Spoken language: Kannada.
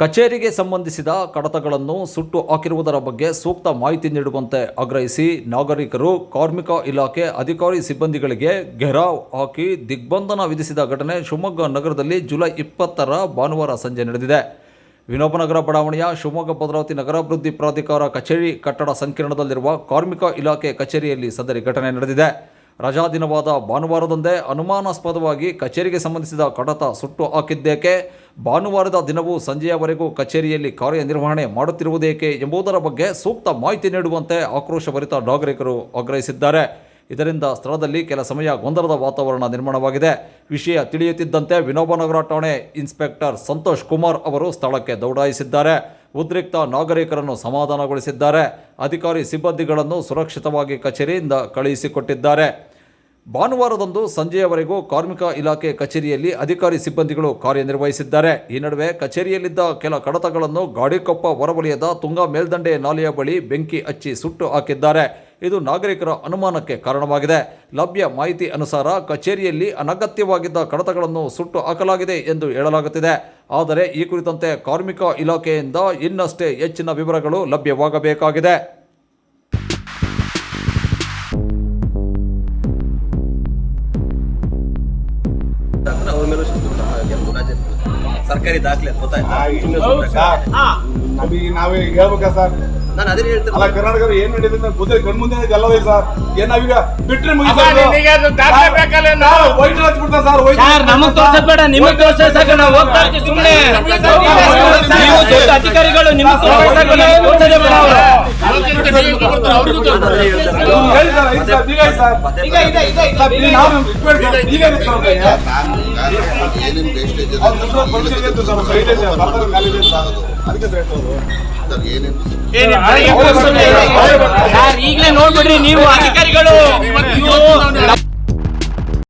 ಕಚೇರಿಗೆ ಸಂಬಂಧಿಸಿದ ಕಡತಗಳನ್ನು ಸುಟ್ಟು ಹಾಕಿರುವುದರ ಬಗ್ಗೆ ಸೂಕ್ತ ಮಾಹಿತಿ ನೀಡುವಂತೆ ಆಗ್ರಹಿಸಿ ನಾಗರಿಕರು ಕಾರ್ಮಿಕ ಇಲಾಖೆ ಅಧಿಕಾರಿ ಸಿಬ್ಬಂದಿಗಳಿಗೆ ಘೆರಾವ್ ಹಾಕಿ ದಿಗ್ಬಂಧನ ವಿಧಿಸಿದ ಘಟನೆ ಶಿವಮೊಗ್ಗ ನಗರದಲ್ಲಿ ಜುಲೈ ಇಪ್ಪತ್ತರ ಭಾನುವಾರ ಸಂಜೆ ನಡೆದಿದೆ. ವಿನೋಬನಗರ ಬಡಾವಣೆಯ ಶಿವಮೊಗ್ಗ ಭದ್ರಾವತಿ ನಗರಾಭಿವೃದ್ಧಿ ಪ್ರಾಧಿಕಾರ ಕಚೇರಿ ಕಟ್ಟಡ ಸಂಕೀರ್ಣದಲ್ಲಿರುವ ಕಾರ್ಮಿಕ ಇಲಾಖೆ ಕಚೇರಿಯಲ್ಲಿ ಸದರಿ ಘಟನೆ ನಡೆದಿದೆ. ರಜಾ ದಿನವಾದ ಭಾನುವಾರದಂದೇ ಅನುಮಾನಾಸ್ಪದವಾಗಿ ಕಚೇರಿಗೆ ಸಂಬಂಧಿಸಿದ ಕಡತ ಸುಟ್ಟು ಹಾಕಿದ್ದೇಕೆ? ಭಾನುವಾರದ ದಿನವೂ ಸಂಜೆಯವರೆಗೂ ಕಚೇರಿಯಲ್ಲಿ ಕಾರ್ಯನಿರ್ವಹಣೆ ಮಾಡುತ್ತಿರುವುದೇಕೆ ಎಂಬುದರ ಬಗ್ಗೆ ಸೂಕ್ತ ಮಾಹಿತಿ ನೀಡುವಂತೆ ಆಕ್ರೋಶಭರಿತ ನಾಗರಿಕರು ಆಗ್ರಹಿಸಿದ್ದಾರೆ. ಇದರಿಂದ ಸ್ಥಳದಲ್ಲಿ ಕೆಲ ಸಮಯ ಗೊಂದಲದ ವಾತಾವರಣ ನಿರ್ಮಾಣವಾಗಿದೆ. ವಿಷಯ ತಿಳಿಯುತ್ತಿದ್ದಂತೆ ವಿನೋಬನಗರ ಠಾಣೆ ಇನ್ಸ್ಪೆಕ್ಟರ್ ಸಂತೋಷ್ ಕುಮಾರ್ ಅವರು ಸ್ಥಳಕ್ಕೆ ದೌಡಾಯಿಸಿದ್ದಾರೆ. ಉದ್ರಿಕ್ತ ನಾಗರಿಕರನ್ನು ಸಮಾಧಾನಗೊಳಿಸಿದ್ದಾರೆ. ಅಧಿಕಾರಿ ಸಿಬ್ಬಂದಿಗಳನ್ನು ಸುರಕ್ಷಿತವಾಗಿ ಕಚೇರಿಯಿಂದ ಕಳುಹಿಸಿಕೊಟ್ಟಿದ್ದಾರೆ. ಭಾನುವಾರದಂದು ಸಂಜೆಯವರೆಗೂ ಕಾರ್ಮಿಕ ಇಲಾಖೆ ಕಚೇರಿಯಲ್ಲಿ ಅಧಿಕಾರಿ ಸಿಬ್ಬಂದಿಗಳು ಕಾರ್ಯನಿರ್ವಹಿಸಿದ್ದಾರೆ. ಈ ನಡುವೆ ಕಚೇರಿಯಲ್ಲಿದ್ದ ಕೆಲ ಕಡತಗಳನ್ನು ಗಾಡಿಕೊಪ್ಪ ಹೊರವಲಯದ ತುಂಗಾ ಮೇಲ್ದಂಡೆ ನಾಲೆಯ ಬಳಿ ಬೆಂಕಿ ಹಚ್ಚಿ ಸುಟ್ಟು ಹಾಕಿದ್ದಾರೆ. ಇದು ನಾಗರಿಕರ ಅನುಮಾನಕ್ಕೆ ಕಾರಣವಾಗಿದೆ. ಲಭ್ಯ ಮಾಹಿತಿ ಅನುಸಾರ ಕಚೇರಿಯಲ್ಲಿ ಅನಗತ್ಯವಾಗಿದ್ದ ಕಡತಗಳನ್ನು ಸುಟ್ಟು ಹಾಕಲಾಗಿದೆ ಎಂದು ಹೇಳಲಾಗುತ್ತಿದೆ. ಆದರೆ ಈ ಕುರಿತಂತೆ ಕಾರ್ಮಿಕ ಇಲಾಖೆಯಿಂದ ಇನ್ನಷ್ಟೇ ಹೆಚ್ಚಿನ ವಿವರಗಳು ಲಭ್ಯವಾಗಬೇಕಾಗಿದೆ. ಸರ್ಕಾರಿ ದಾಖಲೆ ಗೊತ್ತಾಯ್ತಾ ನಮಗೆ ನಾವೇ ಹೇಳ್ಬೇಕಾ ಸರ್ ನಾನು ಅದೇ ಹೇಳ್ತೀನಿ ಅಲ್ಲ ಕರ್ನಾಟಕ ಏನ್ ನಡೀತದೆ ಅಂತ ಗೊತ್ತಿದೆ ಕಣ್ಮುಂದೆ ಎಲ್ಲವೇ ಸರ್ ಏನ್ ನಾವೀಗ ಬಿಟ್ರೆ ಅಪ್ಪ, ನಿನಗೆ ಅದು ದಾಖಲೆ ಬೇಕಲ್ಲೇನು? ವೈಟ್ ಹಚ್ಬಿಡ್ತಾ ಸರ್ ವೈಟ್ ಸರ್ ನಮಗ್ ತೋರ್ಸೋದ್ ಬೇಡ ನಿಮಗ್ ತೋರ್ಸೋ ಸಾಕು ನಾವು ಹೋಗ್ತಾ ಇರ್ತೀವಿ ಸುಮ್ನೆ ನೀವು ದೊಡ್ಡ ಅಧಿಕಾರಿಗಳು ನಿಮಗ್ ತೋರ್ಸೋದೇ ಬೇಡ ಅವ್ರು. ಈಗ ಈಗಲೇ ನೋಡ್ಬಿಡ್ರಿ ನೀವು ಅಧಿಕಾರಿಗಳು.